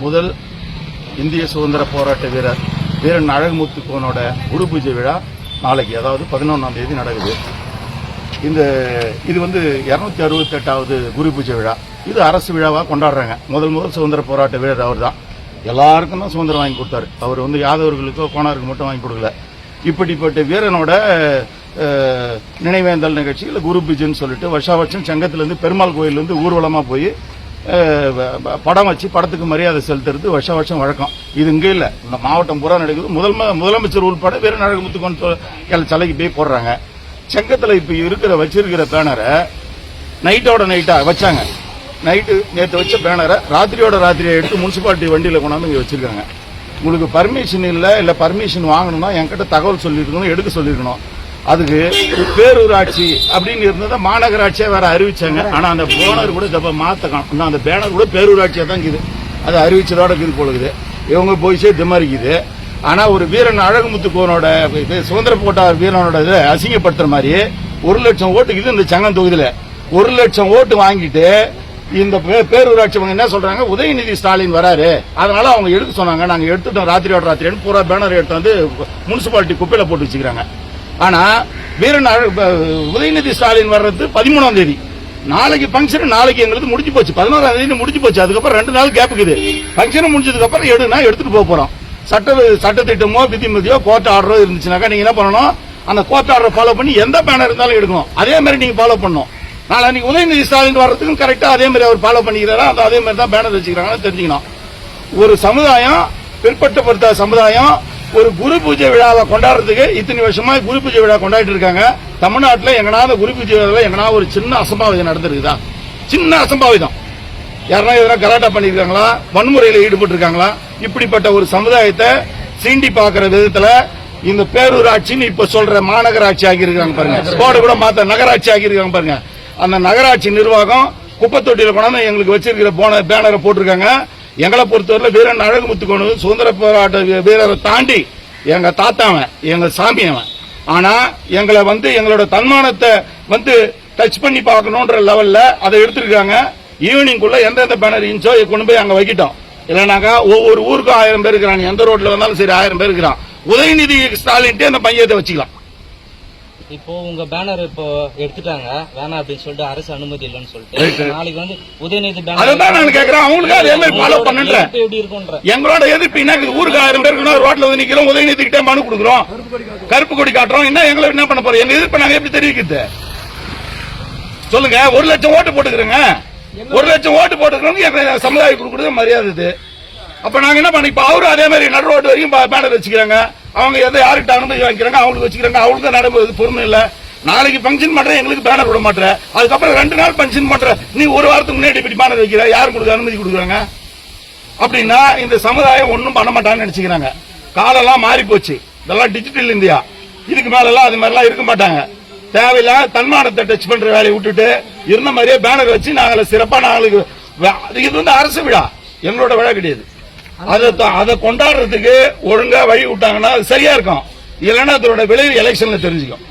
முதல் இந்திய சுதந்திர போராட்ட வீரர் வீரன் அழகுமுத்து கோனோட குரு பூஜை விழா நாளைக்கு அதாவது பதினொன்றாம் தேதி நடக்குது. இந்த இது வந்து இரநூத்தி அறுபத்தெட்டாவது குரு பூஜை விழா. இது அரசு விழாவாக கொண்டாடுறாங்க. முதல் முதல் சுதந்திர போராட்ட வீரர் அவர் தான் எல்லாருக்கும் தான் சுதந்திரம் வாங்கி கொடுத்தாரு. அவர் வந்து யாதவர்களுக்கோ கோணாருக்கு மட்டும் வாங்கி கொடுக்கல. இப்படிப்பட்ட வீரனோட அஹ், நினைவேந்தல் நிகழ்ச்சியில் குரு பூஜைன்னு சொல்லிட்டு வருஷா வருஷம் செங்கத்திலேருந்து பெருமாள் கோயிலேருந்து ஊர்வலமாக போய் படம் வச்சு படத்துக்கு மரியாதை செலுத்துறது வருஷ வருஷம் வழக்கம். இது இங்கே இல்லை. இந்த மாவட்டம் பூரா நடக்குது. முதல் முதலமைச்சர் உள்பட வீரன் அழகுமுத்துக்கோன் சிலைக்கு போய் போடுறாங்க. செங்கத்தில் இப்போ இருக்கிற வச்சிருக்கிற பேனரை நைட்டோட நைட்டாக வச்சாங்க. நைட்டு நேற்று வச்ச பேனரை ராத்திரியோட ராத்திரியை எடுத்து முனிசிபாலிட்டி வண்டியில் கொண்டாந்து இங்கே வச்சுருக்காங்க. உங்களுக்கு பர்மிஷன் இல்லை இல்லை பர்மிஷன் வாங்கணும்னா என்கிட்ட தகவல் சொல்லியிருக்கணும் எடுக்க சொல்லியிருக்கணும் அதுக்கு பேரூராட்சி அப்படின்னு இருந்ததை மாநகராட்சியை வேற அறிவிச்சாங்க. ஆனா அந்த போனர் கூட இப்ப மாத்தலாம் அந்த பேனர் கூட பேரூராட்சியா தான் இருக்குது. அது அறிவிச்சதோட இருக்குது போலுக்குது. இவங்க போய் சேர்த்து திமாரிக்குது. ஆனா ஒரு வீரன் அழகுமுத்து கோனோட இது சுதந்திர போட்டா வீரனோட இதை அசிங்கப்படுத்துற மாதிரி ஒரு லட்சம் ஓட்டுக்கு இது இந்த சங்கம் தொகுதியில. ஒரு லட்சம் ஓட்டு வாங்கிட்டு இந்த பேரூராட்சி அவங்க என்ன சொல்றாங்க? உதயநிதி ஸ்டாலின் வராரு. அதனால அவங்க எடுக்க சொன்னாங்க. நாங்க எடுத்துட்டோம். ராத்திரியோட ராத்திரின்னு பூரா பேனர் எடுத்து வந்து முனிசிபாலிட்டி குப்பையில போட்டு வச்சுக்கிறாங்க. ஆனா வீரன் உதயநிதி ஸ்டாலின் வர்றது பதிமூணாம் தேதி. நாளைக்கு ஃபங்க்ஷன் நாளைக்கு எங்களுக்கு முடிஞ்சு போச்சு. பதினோராம் தேதி முடிஞ்சு போச்சு. அதுக்கப்புறம் ரெண்டு நாள் கேப்புக்குது ஃபங்க்ஷன் முடிஞ்சதுக்கு அப்புறம் எடுனா எடுத்துட்டு போக போறோம். சட்ட சட்டத்திட்டமோ விதிமதியோ கோர்ட் ஆர்டரோ இருந்துச்சுனாக்கா நீங்க என்ன பண்ணணும்? அந்த கோர்ட் ஆர்டர் ஃபாலோ பண்ணி எந்த பேனர் இருந்தாலும் எடுக்கணும். அதே மாதிரி நீங்க ஃபாலோ பண்ணணும். நாளைக்கு உதயநிதி ஸ்டாலின் வர்றதுக்கும் கரெக்டா அதே மாதிரி அவர் ஃபாலோ பண்ணிக்கிறாரா? அந்த அதே மாதிரி தான் பேனர் வச்சுக்கிறாங்கன்னு தெரிஞ்சுக்கணும். ஒரு சமுதாயம் பிற்பட்டப்படுத்த சமுதாயம் ஒரு குரு பூஜை விழாவை கொண்டாடுறதுக்கு இத்தனை வருஷமா குரு பூஜை விழா கொண்டாடிட்டு இருக்காங்க. தமிழ்நாட்டில் எங்கனாவது குரு பூஜை விழாவில் எங்கனா ஒரு சின்ன அசம்பாவிதம் நடந்திருக்குதா? சின்ன அசம்பாவிதம். யாருன்னா எதனா கலாட்டா பண்ணிருக்காங்களா வன்முறையில் ஈடுபட்டு இருக்காங்களா இப்படிப்பட்ட ஒரு சமுதாயத்தை சீண்டி பார்க்கிற விதத்துல இந்த பேரூராட்சின்னு இப்ப சொல்ற மாநகராட்சி ஆகியிருக்காங்க பாருங்க. போர்டு கூட மாத்த நகராட்சி ஆகியிருக்காங்க பாருங்க. அந்த நகராட்சி நிர்வாகம் குப்பை தொட்டியில கொண்டாந்து எங்களுக்கு வச்சிருக்கிற போன பேனரை போட்டிருக்காங்க. எங்களை பொறுத்தவரையில் வீரன் அழகுமுத்துக்கோணு சுதந்திர போராட்ட வீரரை தாண்டி எங்க தாத்தாவன் எங்க சாமி அவன். ஆனா எங்களை வந்து எங்களோட தன்மானத்தை வந்து டச் பண்ணி பார்க்கணுன்ற லெவல்ல அதை எடுத்திருக்காங்க. ஈவினிங்குள்ள எந்தெந்த பேனர் இன்ச்சோ கொண்டு போய் அங்க வைக்கிட்டோம். இல்லைனாக்கா ஒவ்வொரு ஊருக்கும் ஆயிரம் பேர் இருக்கிறாங்க. எந்த ரோட்ல வந்தாலும் சரி ஆயிரம் பேர் இருக்கிறான். உதயநிதி ஸ்டாலின்ட்டே அந்த பையத்தை வச்சுக்கலாம். இப்போ உங்க பேனர் இப்போ எடுத்துட்டாங்க. வேணாம் அப்படின்னு சொல்லிட்டு அரசு அனுமதி இல்லைன்னு. சொல்லிட்டு நாளைக்கு வந்து உதயநிதி அதுதான் நான் கேக்குறேன். அவங்களுக்கு அதே மாதிரி ஃபாலோ எதிர்ப்பு எப்படி இருக்கும்ன்ற. எங்களோட எதிர்ப்பு என்ன? ஊருக்கு ஆயிரம் பேர் இருக்கணும் ரோட்ல வந்து நிக்கிறோம் உதயநிதி கிட்டே மனு கொடுக்குறோம். கருப்பு கொடி காட்டுறோம். என்ன எங்களை என்ன பண்ண போறோம் எங்க எதிர்ப்பு நாங்க எப்படி தெரிவிக்கிறது? சொல்லுங்க. ஒரு லட்சம் ஓட்டு போட்டுக்கிறோங்க. ஒரு லட்சம் ஓட்டு போட்டுக்கிறோம் எங்க சமுதாய கொடுக்குறது மரியாதை இது. அப்ப நாங்க என்ன பண்ண இப்ப அவரும் அதே மாதிரி நடு ரோடு வரைக்கும் பேனர் வச்சுக்கிறாங்க. அவங்க எதை யாருக்கிட்ட அனுமதி வாங்கிக்கிறாங்க அவங்களுக்கு வச்சுக்கிறாங்க அவங்களுக்கு தான் நடைமுறை பொறுமை இல்லை. நாளைக்கு ஃபங்க்ஷன் பண்ற எங்களுக்கு பேனர் விட மாட்டேற. அதுக்கப்புறம் ரெண்டு நாள் ஃபங்க்ஷன் பண்ற நீ ஒரு வாரத்துக்கு முன்னாடி இப்படி பேனர் வைக்கிற யார் கொடுக்க அனுமதி கொடுக்குறாங்க? அப்படின்னா இந்த சமுதாயம் ஒன்றும் பண்ண மாட்டாங்கன்னு நினச்சிக்கிறாங்க. காலெல்லாம் மாறி போச்சு இதெல்லாம் டிஜிட்டல் இந்தியா. இதுக்கு மேலெல்லாம் அது மாதிரிலாம் இருக்க மாட்டாங்க. தேவையில்லாம தன்மானத்தை டச் பண்ற வேலையை விட்டுட்டு இருந்த மாதிரியே பேனர் வச்சு நாங்கள சிறப்பாக நாங்களுக்கு இது வந்து அரசு விழா. எங்களோட விழா கிடையாது. அதை அதை கொண்டாடுறதுக்கு ஒழுங்கா வழி விட்டாங்கன்னா அது சரியா இருக்கும். இல்லைன்னா அதோட விளைவு எலெக்ஷன்ல தெரிஞ்சுக்கும்.